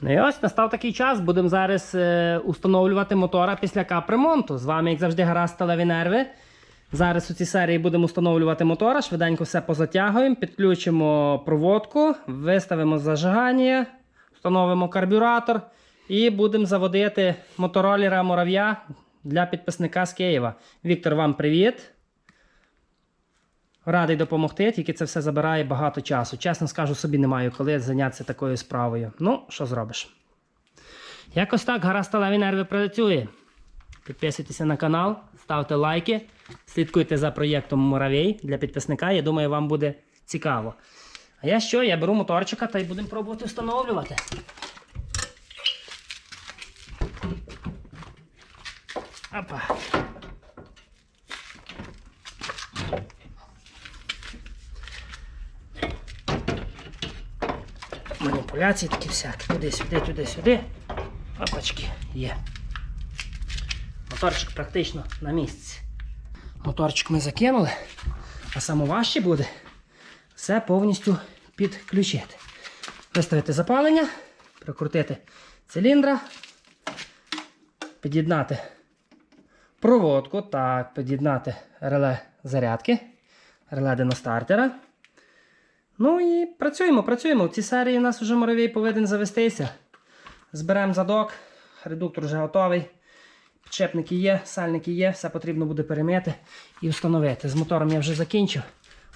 Ну і ось настав такий час. Будемо зараз е, установлювати мотора після капремонту. З вами, як завжди, гаразд сталеві нерви. Зараз у цій серії будемо встановлювати мотора, швиденько все позатягуємо, підключимо проводку, виставимо зажигання, встановимо карбюратор і будемо заводити моторолера мурав'я для підписника з Києва. Віктор, вам привіт. Радий допомогти, тільки це все забирає багато часу. Чесно скажу, собі не маю коли зайнятися такою справою. Ну, що зробиш? Якось так, гара сталеві нерви працює. Підписуйтеся на канал, ставте лайки, слідкуйте за проєктом Муравей для підписника. Я думаю, вам буде цікаво. А я що? Я беру моторчика та й будемо пробувати встановлювати. Опа. Маніпуляції такі всякі. Туди, сюди, туди, сюди. Опачки, є. Моторчик практично на місці. Моторчик ми закинули, а самоважче буде все повністю підключити. Виставити запалення, прикрутити циліндра, під'єднати проводку, так, під'єднати реле зарядки, реле диностартера. Ну і працюємо, працюємо. В цій серії у нас вже муравій повинен завестися. Зберемо задок, редуктор вже готовий. Підшипники є, сальники є, все потрібно буде перемити і встановити. З мотором я вже закінчив.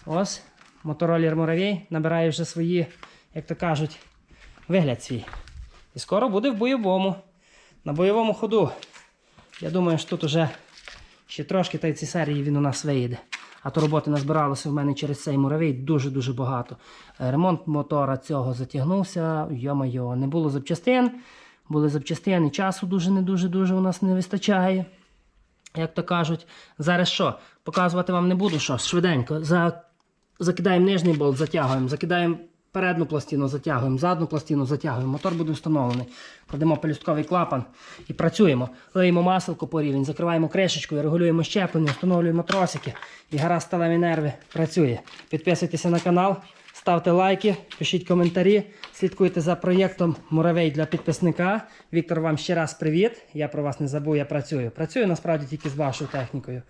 Ось, моторолір муравій набирає вже свої, як то кажуть, вигляд свій. І скоро буде в бойовому. На бойовому ходу. Я думаю, що тут уже ще трошки та й в цій серії він у нас виїде. А то роботи назбиралося в мене через цей муравей дуже-дуже багато. Е, Ремонт мотора цього затягнувся. Йо-моє, не було запчастин. Були запчастини, часу дуже не дуже дуже у нас не вистачає. Як то кажуть, зараз що? Показувати вам не буду що. Швиденько. За... Закидаємо нижній болт, затягуємо, закидаємо передню пластину, затягуємо, задню пластину затягуємо. Мотор буде встановлений. Кладемо пелюстковий клапан і працюємо. Лиємо маселко по рівень, закриваємо кришечкою, регулюємо щеплення, встановлюємо тросики. І гаразд сталеві нерви працює. Підписуйтеся на канал, ставте лайки, пишіть коментарі, слідкуйте за проєктом Муравей для підписника. Віктор, вам ще раз привіт. Я про вас не забув, я працюю. Працюю насправді тільки з вашою технікою.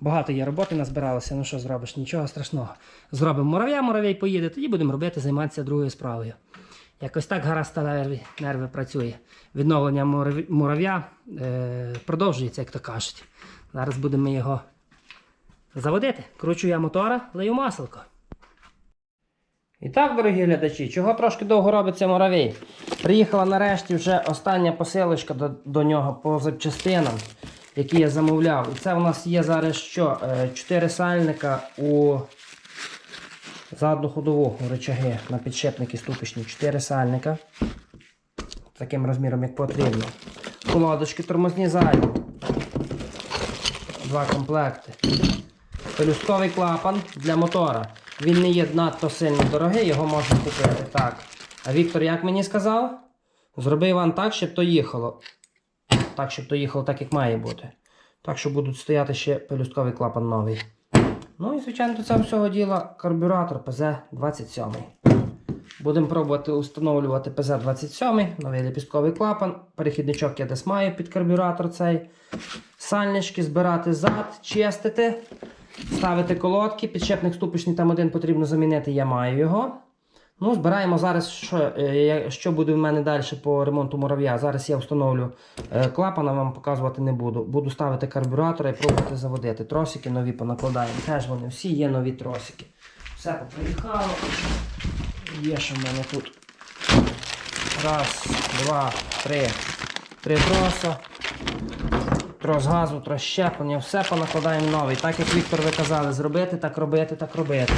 Багато є роботи назбиралося, ну що зробиш, нічого страшного. Зробимо мурав'я, муравей поїде, тоді будемо робити, займатися другою справою. Якось так гаразд сталеві нерви працює. Відновлення мурав'я е, продовжується, як то кажуть. Зараз будемо його заводити. Кручу я мотора, лию маселко. І так, дорогі глядачі, чого трошки довго робиться муравей? Приїхала нарешті вже остання посилочка до, до нього по запчастинам, які я замовляв. І це у нас є зараз що? Е, Чотири сальника у задну ходову рычаги на підшипники ступичні. Чотири сальника. Таким розміром, як потрібно. Колодочки тормозні задні. Два комплекти. Пелюстковий клапан для мотора. Він не є надто сильно дорогий, його можна купити. Так. А Віктор як мені сказав? Зроби Іван так, щоб то їхало. Так, щоб то їхало так, як має бути. Так, що будуть стояти ще пелюстковий клапан новий. Ну і, звичайно, до цього всього діла карбюратор ПЗ-27. Будемо пробувати встановлювати ПЗ-27, новий ліпістковий клапан, перехідничок я десь маю під карбюратор цей. Сальнички збирати зад, чистити, ставити колодки, підшипник ступичний там один потрібно замінити, я маю його. Ну, збираємо зараз, що, е, що буде в мене далі по ремонту мурав'я. Зараз я встановлю е, клапана, вам показувати не буду. Буду ставити карбюратор і пробувати заводити. Тросики нові понакладаємо. Теж вони всі є нові тросики. Все поприїхало. Є що в мене тут. Раз, два, три. Три троса. Трос газу, трос щеплення, все понакладаємо новий. Так як Віктор ви казали, зробити, так робити, так робити.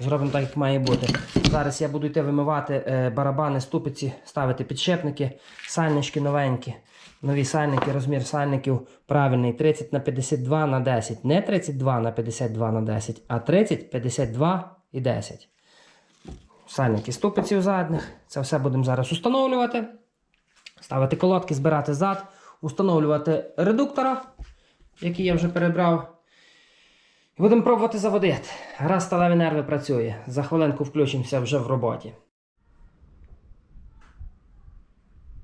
Зробимо так, як має бути. Зараз я буду йти вимивати е, барабани, ступиці, ставити підшипники, сальнички новенькі. Нові сальники, розмір сальників правильний 30 на 52 на 10. Не 32 на 52 на 10, а 30, 52 і 10. Сальники ступиців задніх. Це все будемо зараз установлювати. Ставити колодки, збирати зад, установлювати редуктора, який я вже перебрав. Будемо пробувати заводити. Гра сталеві нерви працює. За хвилинку включимося вже в роботі.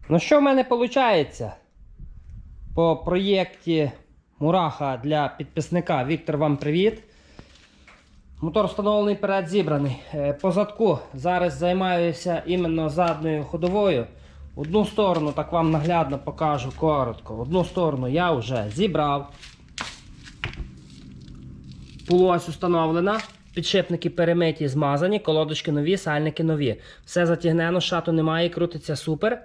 Ну що в мене виходить? По проєкті Мураха для підписника Віктор, вам привіт. Мотор встановлений перед зібраний. Е, По задку зараз займаюся іменно задньою ходовою. Одну сторону так вам наглядно покажу коротко. Одну сторону я вже зібрав. Полуось установлена. Підшипники перемиті, змазані, колодочки нові, сальники нові. Все затягнено, шату немає, крутиться супер.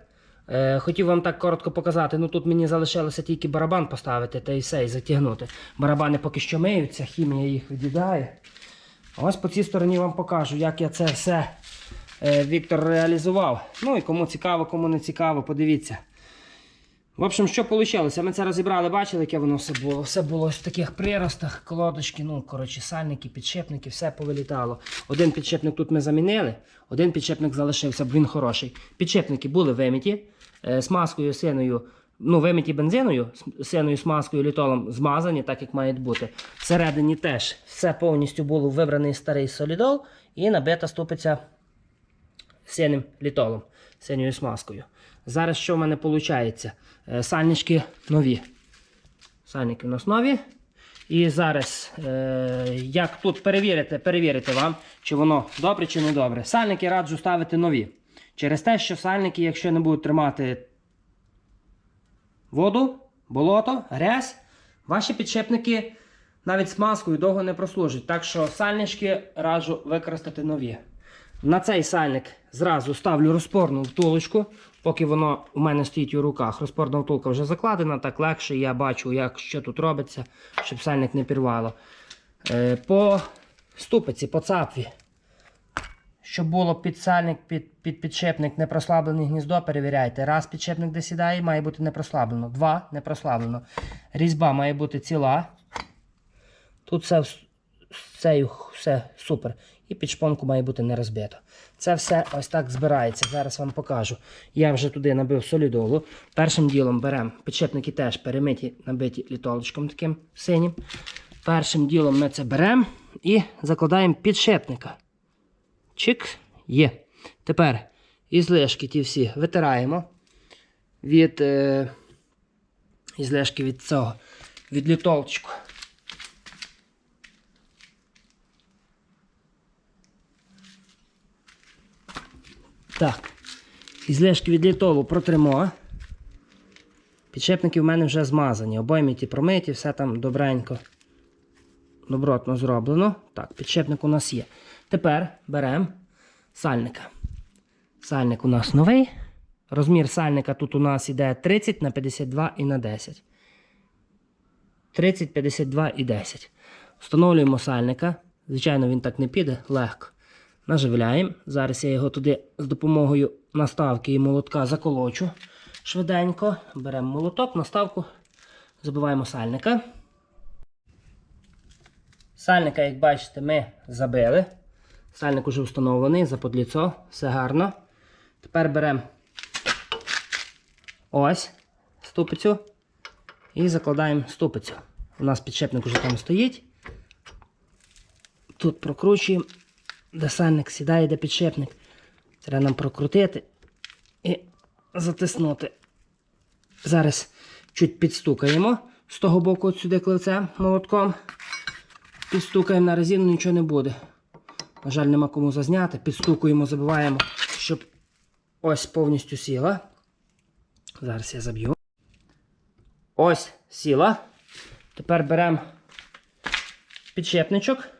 Е, хотів вам так коротко показати. Ну тут мені залишилося тільки барабан поставити та і все, і затягнути. Барабани поки що миються, хімія їх від'їдає. Ось по цій стороні вам покажу, як я це все е, Віктор реалізував. Ну і кому цікаво, кому не цікаво, подивіться. В общем, що вийшло? Ми це розібрали, бачили, яке воно все було. Все було в таких приростах, колодочки, ну, коротше, сальники, підшипники, все повилітало. Один підшипник тут ми замінили, один підшипник залишився, бо він хороший. Підшипники були виміті е, смазкою, синою, ну, виміті бензиною, синою смазкою, літолом змазані, так як мають бути. Всередині теж все повністю було вибраний старий солідол і набита ступиця синим літолом, синьою смазкою. Зараз що в мене виходить? Сальнички нові. Сальники у нас нові. І зараз, е, як тут перевірити, перевірити вам, чи воно добре чи не добре. Сальники раджу ставити нові. Через те, що сальники, якщо не будуть тримати воду, болото, грязь, ваші підшипники навіть смазкою довго не прослужать. Так що сальнички раджу використати нові. На цей сальник зразу ставлю розпорну втулочку, поки воно у мене стоїть у руках. Розпорна втулка вже закладена, так легше. Я бачу, як, що тут робиться, щоб сальник не пірвало. Е, по ступиці, по цапві. Щоб було під сальник, під, під підшипник не прослаблене гніздо, перевіряйте. Раз підшипник де сідає, має бути не прослаблено. Два не прослаблено. Різьба має бути ціла. Тут все, цею все супер. І під шпонку має бути не розбито. Це все ось так збирається. Зараз вам покажу. Я вже туди набив солідолу. Першим ділом беремо підшипники теж перемиті, набиті літолочком таким синім. Першим ділом ми це беремо і закладаємо підшипника. Чик, є. Тепер ізлишки ті всі витираємо від е, ізлишки від цього, від літолочку. Так. Ізлишки від літолу протримо. Підшипники в мене вже змазані. Обойміті, промиті, все там добренько. Добротно зроблено. Так, підшипник у нас є. Тепер беремо сальника. Сальник у нас новий. Розмір сальника тут у нас іде 30 на 52 і на 10. 30, 52 і 10. Встановлюємо сальника. Звичайно, він так не піде, легко. Наживляємо. Зараз я його туди з допомогою наставки і молотка заколочу швиденько. Беремо молоток, наставку, забиваємо сальника. Сальника, як бачите, ми забили. Сальник уже встановлений, заподліцо, все гарно. Тепер беремо ось ступицю і закладаємо ступицю. У нас підшипник уже там стоїть. Тут прокручуємо, де сальник сідає, де підшипник. Треба нам прокрутити і затиснути. Зараз чуть підстукаємо з того боку от сюди кливцем молотком. Підстукаємо на резину, нічого не буде. На жаль, нема кому зазняти. Підстукуємо, забиваємо, щоб ось повністю сіла. Зараз я заб'ю. Ось сіла. Тепер беремо підшипничок.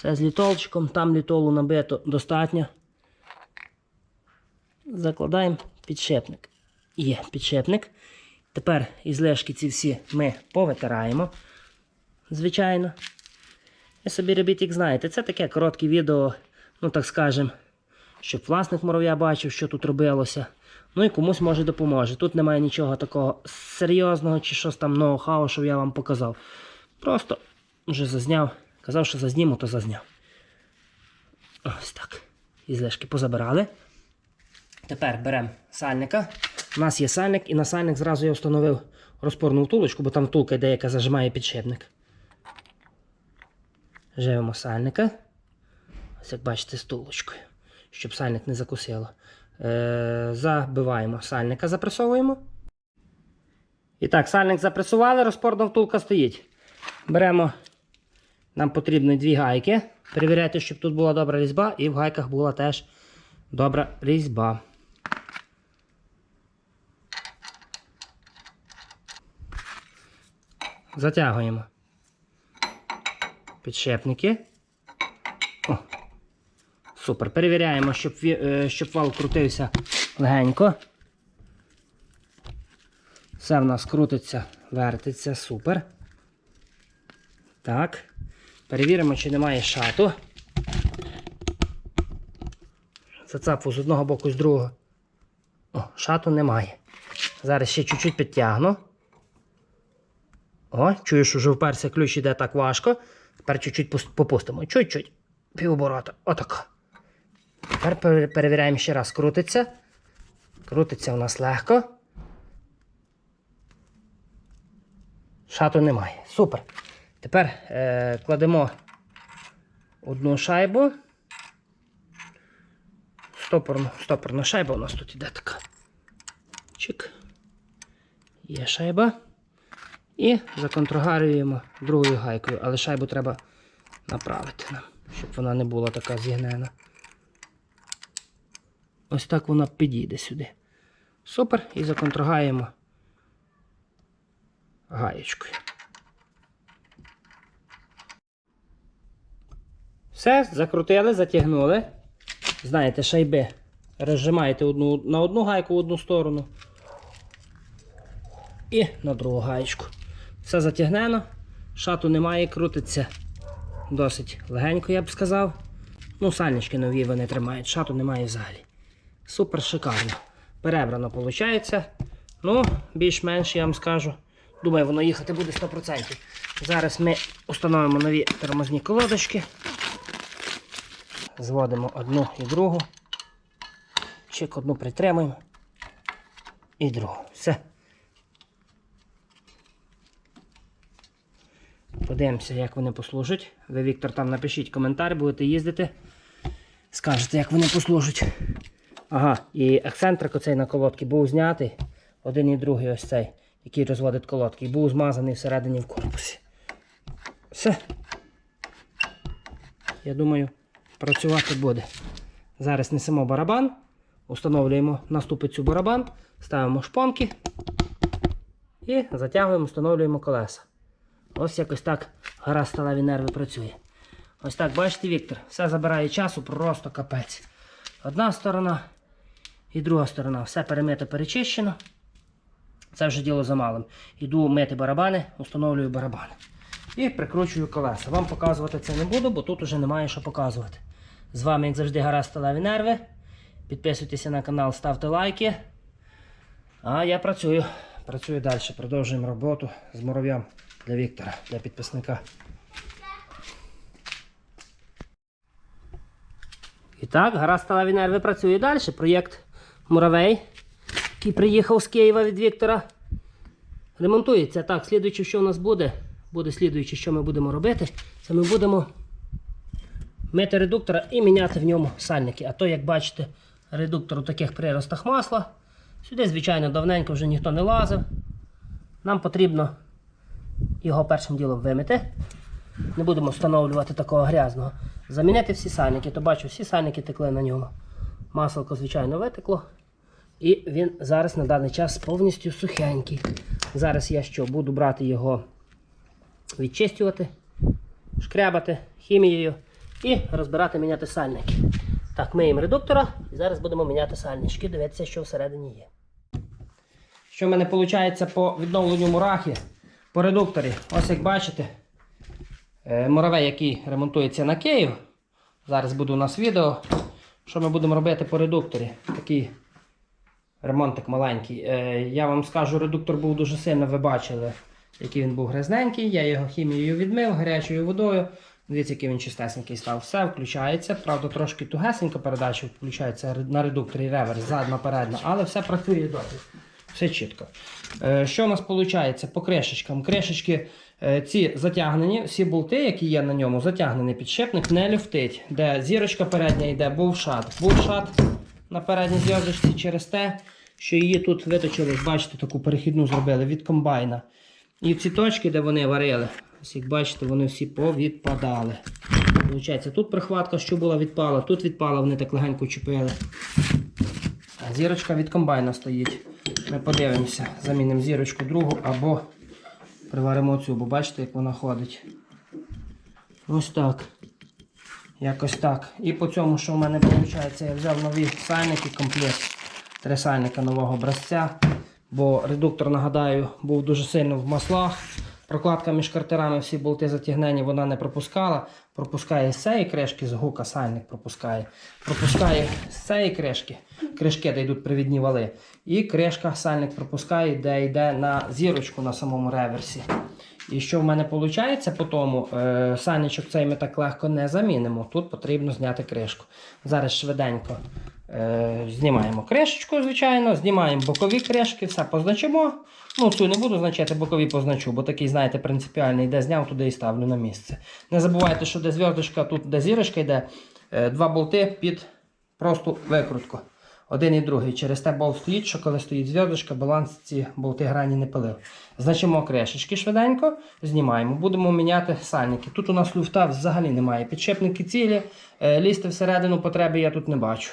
Все з літолчиком, там літолу набито достатньо. Закладаємо підшипник. Є підшипник. Тепер ізлишки ці всі ми повитираємо. Звичайно. Ви собі робіть, як знаєте. Це таке коротке відео, ну так скажем, щоб власник мурав'я бачив, що тут робилося. Ну і комусь може допоможе. Тут немає нічого такого серйозного чи щось там ноу-хау, що я вам показав. Просто вже зазняв. Казав, що зазніму, то зазняв. Ось так. Ізлишки позабирали. Тепер беремо сальника. У нас є сальник, і на сальник зразу я встановив розпорну втулочку, бо там втулка йде, яка зажимає підшипник. Живемо сальника. Ось як бачите, з втулочкою, щоб сальник не закусило. Е, забиваємо сальника, запресовуємо. І так, сальник запресували, розпорна втулка стоїть. Беремо, нам потрібні дві гайки. Перевіряйте, щоб тут була добра різьба, і в гайках була теж добра різьба. Затягуємо підшипники. О, супер. Перевіряємо, щоб, е, щоб вал крутився легенько. Все в нас крутиться, вертиться, супер. Так. Перевіримо, чи немає шату. Зацапу з одного боку, з другого. О, шату немає. Зараз ще чуть-чуть підтягну. О, чую, що вже вперся ключ іде так важко. Тепер чуть-чуть попустимо. Чуть-чуть. Півоборота. Отако. Тепер перевіряємо ще раз. Крутиться. Крутиться у нас легко. Шату немає. Супер. Тепер е, кладемо одну шайбу. Стопорну, стопорна шайба у нас тут іде така. Чик. Є шайба. І законтрогарюємо другою гайкою, але шайбу треба направити нам, щоб вона не була така зігнена. Ось так вона підійде сюди. Супер. І законтрогаємо гаєчкою. Все, закрутили, затягнули. Знаєте, шайби розжимаєте одну, на одну гайку в одну сторону і на другу гаєчку. Все затягнено, шату немає, крутиться досить легенько, я б сказав. Ну, сальнички нові вони тримають, шату немає взагалі. Супер шикарно. Перебрано виходить. Ну, більш-менш я вам скажу. Думаю, воно їхати буде 100%. Зараз ми установимо нові тормозні колодочки. Зводимо одну і другу. Чик одну притримуємо. І другу. Все. Подивимося, як вони послужать. Ви, Віктор, там напишіть коментар, будете їздити. Скажете, як вони послужать. Ага, і ексцентрик оцей на колодці був знятий. Один і другий ось цей, який розводить колодки. Був змазаний всередині в корпусі. Все. Я думаю, працювати буде. Зараз несемо барабан, установлюємо на ступицю барабан, ставимо шпонки і затягуємо, встановлюємо колеса. Ось якось так гра сталеві нерви працює. Ось так, бачите, Віктор, все забирає часу, просто капець. Одна сторона і друга сторона. Все перемито, перечищено. Це вже діло за малим. Іду мити барабани, установлюю барабани. І прикручую колеса. Вам показувати це не буду, бо тут уже немає що показувати. З вами, як завжди, гара сталеві нерви. Підписуйтеся на канал, ставте лайки. А я працюю. Працюю далі. Продовжуємо роботу з мурав'ям для Віктора, для підписника. І так, гара сталеві нерви працює далі. Проєкт Муравей, який приїхав з Києва від Віктора. Ремонтується. Так, слідуючи, що у нас буде, буде слідуючи, що ми будемо робити, це ми будемо мити редуктора і міняти в ньому сальники. А то, як бачите, редуктор у таких приростах масла. Сюди, звичайно, давненько вже ніхто не лазив. Нам потрібно його першим ділом вимити. Не будемо встановлювати такого грязного. Замінити всі сальники, то бачу, всі сальники текли на ньому. Масло, звичайно, витекло. І він зараз на даний час повністю сухенький. Зараз я що, буду брати його, відчистювати, шкрябати хімією і розбирати, міняти сальники. Так, миємо редуктора і зараз будемо міняти сальнички, дивитися, що всередині є. Що в мене виходить по відновленню мурахи по редукторі? Ось як бачите, е, муравей, який ремонтується на Київ. Зараз буде у нас відео. Що ми будемо робити по редукторі? Такий ремонтик маленький. Е, Я вам скажу, редуктор був дуже сильно, ви бачили, який він був грязненький. Я його хімією відмив гарячою водою. Дивіться, який він чистесенький став. Все включається. Правда, трошки тугесенько передача включається на редукторі реверс, задна, передна, але все працює добре. Все чітко. Е, Що у нас виходить по кришечкам? Кришечки е, ці затягнені, всі болти, які є на ньому, затягнений підшипник, не люфтить. Де зірочка передня йде, був шат. Був шат, на передній зв'язочці через те, що її тут виточили, бачите, таку перехідну зробили від комбайна. І ці точки, де вони варили, ось як бачите, вони всі повідпадали. Получається, тут прихватка, що була відпала, тут відпала, вони так легенько чіпили. Зірочка від комбайна стоїть. Ми подивимося, замінимо зірочку другу або приваримо цю, бо бачите, як вона ходить. Ось так. Якось так. І по цьому, що в мене виходить, я взяв нові сальники, комплект. Три сальника нового образця. Бо редуктор, нагадаю, був дуже сильно в маслах. Прокладка між картерами, всі болти затягнені, вона не пропускала. Пропускає з цієї кришки, з гука сальник пропускає. Пропускає з цієї кришки, кришки, де йдуть привідні вали. І кришка сальник пропускає, де йде на зірочку на самому реверсі. І що в мене виходить по тому, е, сальничок цей ми так легко не замінимо. Тут потрібно зняти кришку. Зараз швиденько знімаємо кришечку, звичайно, знімаємо бокові кришки, все позначимо. Ну, цю не буду значити, бокові позначу, бо такий, знаєте, принципіальний, де зняв, туди і ставлю на місце. Не забувайте, що де зв'язочка, тут де зірочка йде, е, два болти під просто викрутку. Один і другий. Через те болт стоїть, що коли стоїть зв'язочка, баланс ці болти грані не пилив. Значимо кришечки швиденько, знімаємо. Будемо міняти сальники. Тут у нас люфта взагалі немає. Підшипники цілі, е, лізти всередину потреби я тут не бачу.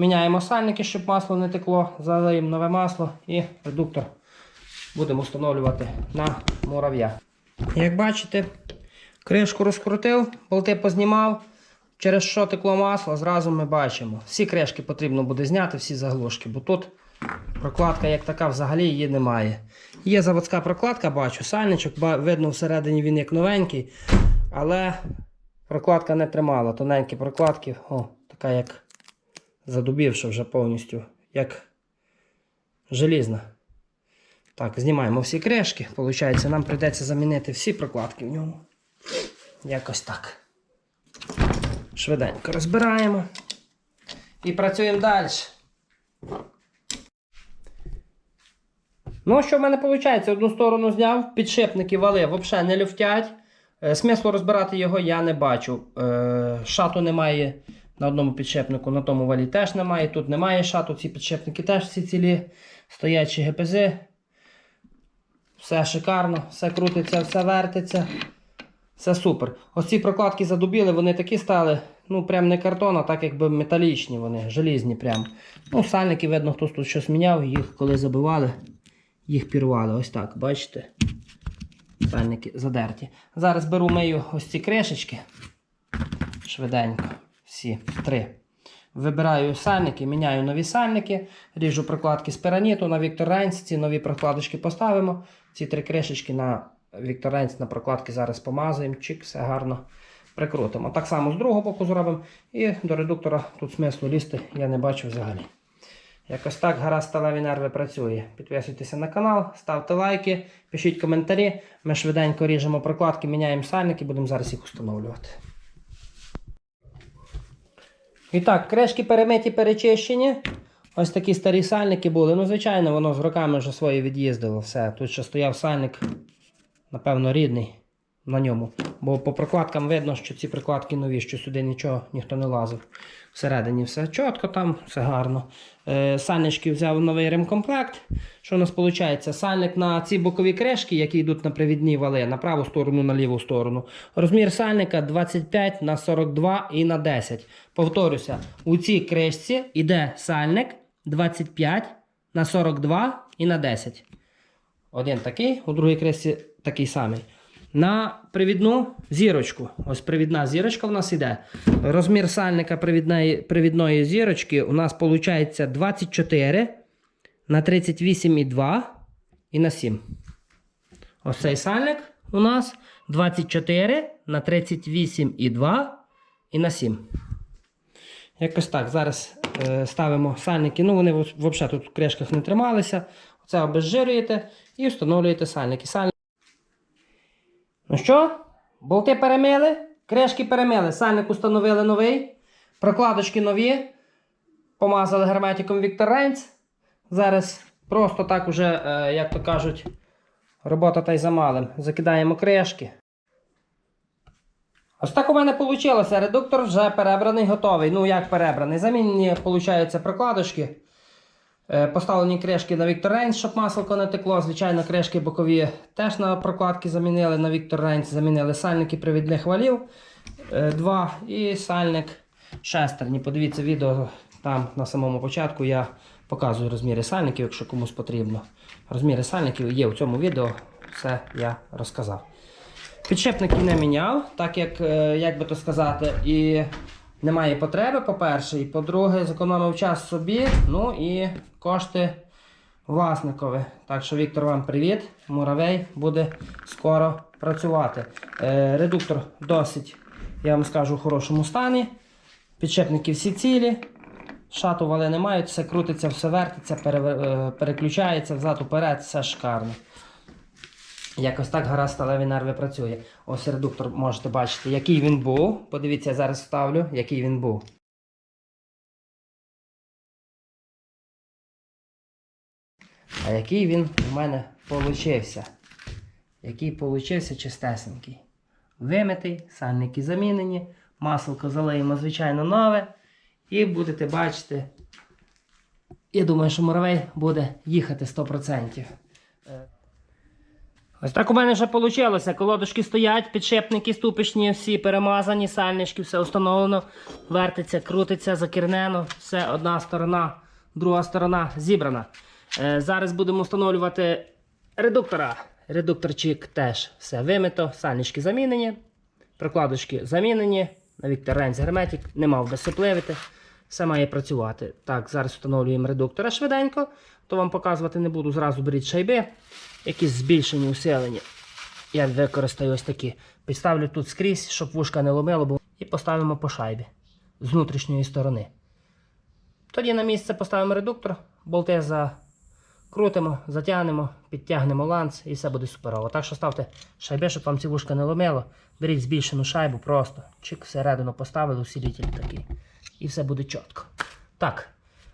Міняємо сальники, щоб масло не текло, залиємо нове масло і редуктор будемо встановлювати на мурав'я. Як бачите, кришку розкрутив, болти познімав. Через що текло масло, зразу ми бачимо. Всі кришки потрібно буде зняти, всі заглушки, бо тут прокладка як така взагалі її немає. Є заводська прокладка, бачу, сальничок, видно всередині він як новенький, але прокладка не тримала. Тоненькі прокладки, о, така як задубівша вже повністю, як желізна. Так, знімаємо всі кришки. Получається, нам прийдеться замінити всі прокладки в ньому. Якось так. Швиденько розбираємо. І працюємо далі. Ну, що в мене виходить? Одну сторону зняв, підшипники вали взагалі не люфтять. Е, Смислу розбирати його я не бачу. Е, Шату немає на одному підшипнику, на тому валі теж немає. Тут немає шату, ці підшипники теж всі цілі. Стоячі ГПЗ. Все шикарно, все крутиться, все вертиться. Все супер. Ось ці прокладки задубіли, вони такі стали, ну прям не картон, а так якби металічні вони, желізні прям. Ну, сальники, видно, хтось тут щось міняв, їх коли забивали, їх пірвали. Ось так, бачите? Сальники задерті. Зараз беру мию ось ці кришечки. Швиденько. Всі три. Вибираю сальники, міняю нові сальники, ріжу прокладки з пираніту на Віктор Рейнс, ці нові прокладочки поставимо. Ці три кришечки на Віктор Рейнс на прокладки зараз помазуємо, чик, все гарно прикрутимо. Так само з другого боку зробимо. І до редуктора тут смислу лізти я не бачу взагалі. Якось так гаразд сталеві нерви працює. Підписуйтеся на канал, ставте лайки, пишіть коментарі. Ми швиденько ріжемо прокладки, міняємо сальники, будемо зараз їх встановлювати. І так, крешки перемиті, перечищені. Ось такі старі сальники були. Ну, звичайно, воно з роками вже своє від'їздило. Все. Тут ще стояв сальник, напевно, рідний на ньому. Бо по прокладкам видно, що ці прокладки нові, що сюди нічого ніхто не лазив. Всередині все чітко там, все гарно. Е, сальнички взяв новий ремкомплект. Що у нас виходить? Сальник на ці бокові кришки, які йдуть на привідні вали, на праву сторону, на ліву сторону. Розмір сальника 25 на 42 і на 10. Повторюся, у цій кришці йде сальник 25 на 42 і на 10. Один такий, у другій кришці такий самий. На привідну зірочку. Ось привідна зірочка в нас іде. Розмір сальника привідної, привідної зірочки у нас виходить 24 на 38,2 і на 7. Ось цей сальник у нас 24 на 38,2 і на 7. Якось так. Зараз е, ставимо сальники. Ну, вони взагалі тут в кришках не трималися. Оце обезжирюєте і встановлюєте сальники. Ну що, болти перемили, кришки перемили, сальник установили новий, прокладочки нові, помазали герметиком Віктор Рейнс. Зараз просто так уже, е, як то кажуть, робота та й замалим. Закидаємо кришки. Ось так у мене вийшло. Редуктор вже перебраний, готовий. Ну, як перебраний. Замінені, виходить, прокладочки. Е, Поставлені кришки на Victor Range, щоб масло не текло. Звичайно, кришки бокові теж на прокладки замінили. На Victor Range замінили сальники привідних валів. е, Два і сальник шестерні. Подивіться відео там на самому початку. Я показую розміри сальників, якщо комусь потрібно. Розміри сальників є в цьому відео. Все я розказав. Підшипники не міняв, так як, е, як би то сказати, і немає потреби, по-перше, і по-друге, зекономив час собі, ну і кошти власникові. Так що, Віктор, вам привіт. Муравей буде скоро працювати. Е, редуктор досить, я вам скажу, в хорошому стані. Підшипники всі цілі. Шату вали не мають, все крутиться, все вертиться, е, переключається взад уперед, все шикарно. Якось так гаразд сталеві нерви працює. Ось редуктор можете бачити, який він був. Подивіться, я зараз вставлю, який він був. А який він у мене получився? Який получився чистесенький. Вимитий, сальники замінені, масло залиємо, звичайно, нове. І будете бачити. Я думаю, що муравей буде їхати 100%. Ось так у мене вже вийшло. Колодочки стоять, підшипники ступичні, всі перемазані, сальнички, все встановлено, вертиться, крутиться, закірнено, все одна сторона, друга сторона зібрана. Е, зараз будемо встановлювати редуктора. Редукторчик теж все вимито, сальнички замінені, прокладочки замінені. На Віктор Ренц герметик, не мав би сопливити. Все має працювати. Так, зараз встановлюємо редуктора швиденько, то вам показувати не буду. Зразу беріть шайби, якісь збільшені, усилені. Я використаю ось такі. Підставлю тут скрізь, щоб вушка не ломило, бо... і поставимо по шайбі з внутрішньої сторони. Тоді на місце поставимо редуктор, болти закрутимо, затягнемо, підтягнемо ланц і все буде суперово. Так що ставте шайби, щоб вам ці вушка не ломило. Беріть збільшену шайбу просто. Чик всередину поставили, усилитель такий. І все буде чітко. Так,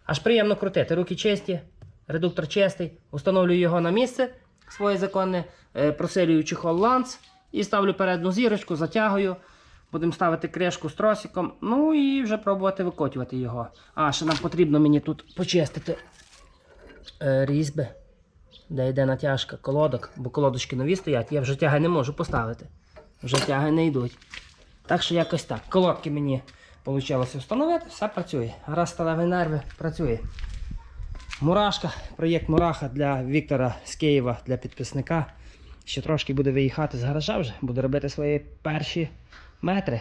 аж приємно крутити. Руки чисті, редуктор чистий. Установлюю його на місце своє законне, е, просилюю чехол ланц і ставлю передню зірочку, затягую. Будемо ставити кришку з тросиком. Ну і вже пробувати викотувати його. А, ще нам потрібно мені тут почистити е, різьби, де йде натяжка колодок, бо колодочки нові стоять, я вже тяги не можу поставити. Вже тяги не йдуть. Так що якось так. Колодки мені вийшло встановити, все працює. Раз сталеві нерви працює. Мурашка, проєкт Мураха для Віктора з Києва, для підписника. Ще трошки буде виїхати з гаража вже, буде робити свої перші метри.